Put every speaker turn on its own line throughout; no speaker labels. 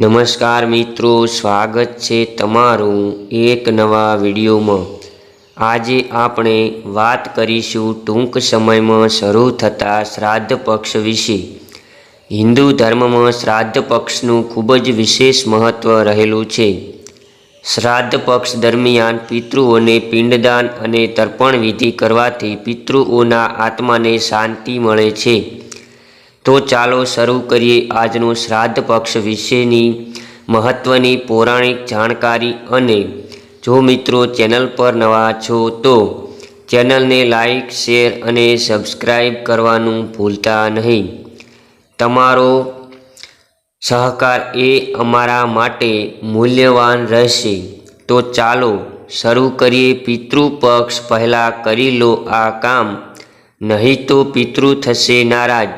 નમસ્કાર મિત્રો, સ્વાગત છે તમારું એક નવા વિડીયોમાં. આજે આપણે વાત કરીશું ટૂંક સમયમાં શરૂ થતા શ્રાદ્ધ પક્ષ વિશે. હિન્દુ ધર્મમાં શ્રાદ્ધ પક્ષનું ખૂબ જ વિશેષ મહત્ત્વ રહેલું છે. શ્રાદ્ધ પક્ષ દરમિયાન પિતૃઓને પિંડદાન અને તર્પણ વિધિ કરવાથી પિતૃઓના આત્માને શાંતિ મળે છે. તો ચાલો શરૂ કરીએ આજનો શ્રાદ્ધ પક્ષ વિશેની મહત્ત્વની પૌરાણિક જાણકારી અને જો મિત્રો ચેનલ પર નવા છો તો ચેનલને લાઈક, શેર અને સબસ્ક્રાઈબ કરવાનું ભૂલતા નહીં. તમારો સહકાર એ અમારા માટે મૂલ્યવાન રહેશે. તો ચાલો શરૂ કરીએ પિતૃ પક્ષ પહેલાં કરી લો આ કામ. નહીં તો પિતૃ થશે નારાજ.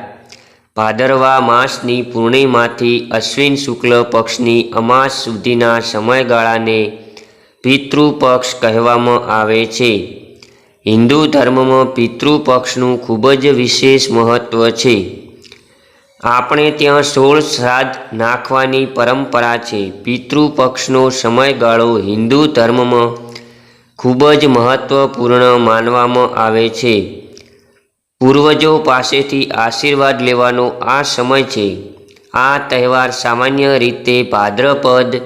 ભાદરવા માસની પૂર્ણિમાથી અશ્વિન શુક્લ પક્ષની અમાસ સુધીના સમયગાળાને પિતૃપક્ષ કહેવામાં આવે છે. હિન્દુ ધર્મમાં પિતૃપક્ષનું ખૂબ જ વિશેષ મહત્ત્વ છે. આપણે ત્યાં સોળ શ્રાદ્ધ નાખવાની પરંપરા છે. પિતૃપક્ષનો સમયગાળો હિન્દુ ધર્મમાં ખૂબ જ મહત્ત્વપૂર્ણ માનવામાં આવે છે. પૂર્વજો પાસેથી આશીર્વાદ લેવાનો આ સમય છે. આ તહેવાર સામાન્ય રીતે ભાદ્રપદ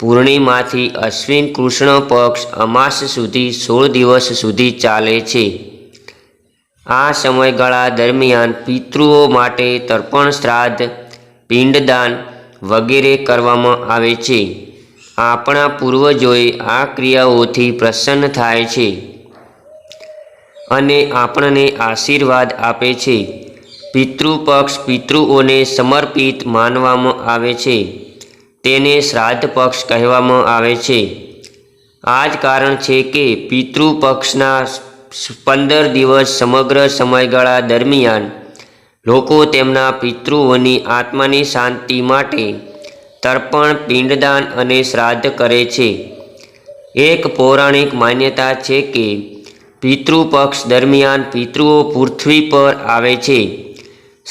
પૂર્ણિમાથી અશ્વિન કૃષ્ણ પક્ષ અમાસ સુધી સોળ દિવસ સુધી ચાલે છે. આ સમયગાળા દરમિયાન પિતૃઓ માટે તર્પણ શ્રાદ્ધ, પિંડદાન વગેરે કરવામાં આવે છે. આપણા પૂર્વજોએ આ ક્રિયાઓથી પ્રસન્ન થાય છે. અને આપણને આશીર્વાદ આપે છે. પિતૃપક્ષ પિતૃઓને સમર્પિત માનવામાં આવે છે. તેને શ્રાદ્ધ પક્ષ કહેવામાં આવે છે. આ જ કારણ છે કે પિતૃપક્ષના પંદર દિવસ સમગ્ર સમયગાળા દરમિયાન લોકો તેમના પિતૃઓની આત્માની શાંતિ માટે તર્પણ, પિંડદાન અને શ્રાદ્ધ કરે છે. એક પૌરાણિક માન્યતા છે કે પિતૃપક્ષ દરમિયાન પિતૃઓ પૃથ્વી પર આવે છે.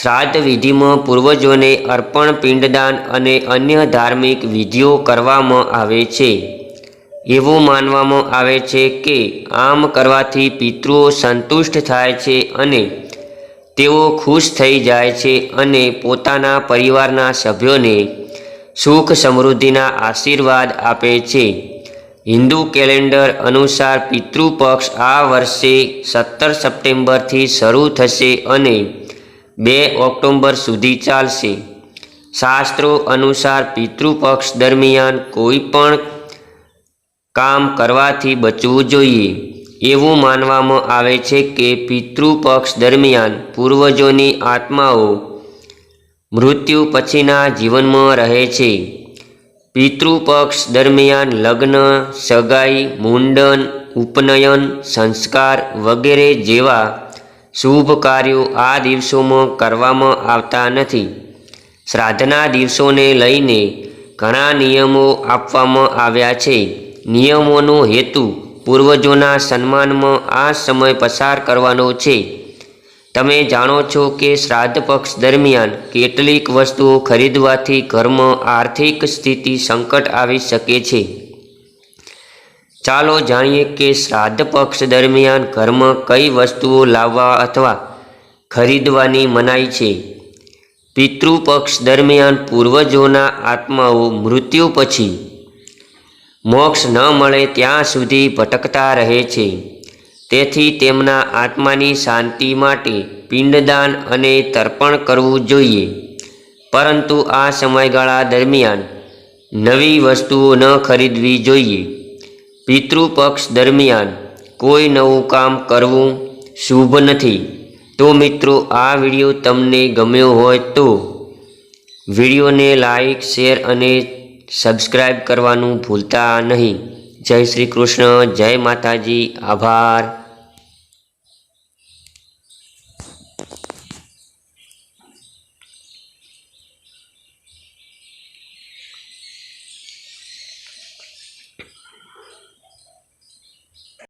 શ્રાદ્ધ વિધિમાં પૂર્વજોને અર્પણ, પિંડદાન અને અન્ય ધાર્મિક વિધિઓ કરવામાં આવે છે. એવું માનવામાં આવે છે કે આમ કરવાથી પિતૃઓ સંતુષ્ટ થાય છે અને તેઓ ખુશ થઈ જાય છે અને પોતાના પરિવારના સભ્યોને સુખ સમૃદ્ધિના આશીર્વાદ આપે છે. હિન્દુ કેલેન્ડર અનુસાર પિતૃપક્ષ આ વર્ષે સત્તર સપ્ટેમ્બરથી શરૂ થશે અને બે ઓક્ટોબર સુધી ચાલશે. શાસ્ત્રો અનુસાર પિતૃપક્ષ દરમિયાન કોઈ પણ કામ કરવાથી બચવું જોઈએ. એવું માનવામાં આવે છે કે પિતૃપક્ષ દરમિયાન પૂર્વજોની આત્માઓ મૃત્યુ પછીના જીવનમાં રહે છે. પિતૃપક્ષ દરમિયાન લગ્ન, સગાઈ, મુંડન, ઉપનયન, સંસ્કાર વગેરે જેવા શુભ કાર્યો આ દિવસોમાં કરવામાં આવતા નથી. શ્રાદ્ધના દિવસોને લઈને ઘણા નિયમો આપવામાં આવ્યા છે. નિયમોનો હેતુ પૂર્વજોના સન્માનમાં આ સમય પસાર કરવાનો છે. તમે જાણો છો કે શ્રાદ્ધ પક્ષ દરમિયાન કેટલીક વસ્તુઓ ખરીદવાથી ઘરમાં આર્થિક સ્થિતિ સંકટ આવી શકે છે. ચાલો જાણીએ કે શ્રાદ્ધ પક્ષ દરમિયાન ઘરમાં કઈ વસ્તુઓ લાવવા અથવા ખરીદવાની મનાઈ છે. પિતૃપક્ષ દરમિયાન પૂર્વજોના આત્માઓ મૃત્યુ પછી મોક્ષ ન મળે ત્યાં સુધી ભટકતા રહે છે. તેથી તેમના આત્માની શાંતિ માટે પિંડદાન અને તર્પણ કરવું જોઈએ. પરંતુ આ સમયગાળા દરમિયાન નવી વસ્તુઓ ન ખરીદવી જોઈએ. પિતૃપક્ષ દરમિયાન કોઈ નવું કામ કરવું શુભ નથી. તો મિત્રો, આ વીડિયો તમને ગમ્યો હોય તો વિડીયોને લાઈક, શેર અને સબસ્ક્રાઈબ કરવાનું ભૂલતા નહીં. જય શ્રી કૃષ્ણ, જય માતાજી, આભાર.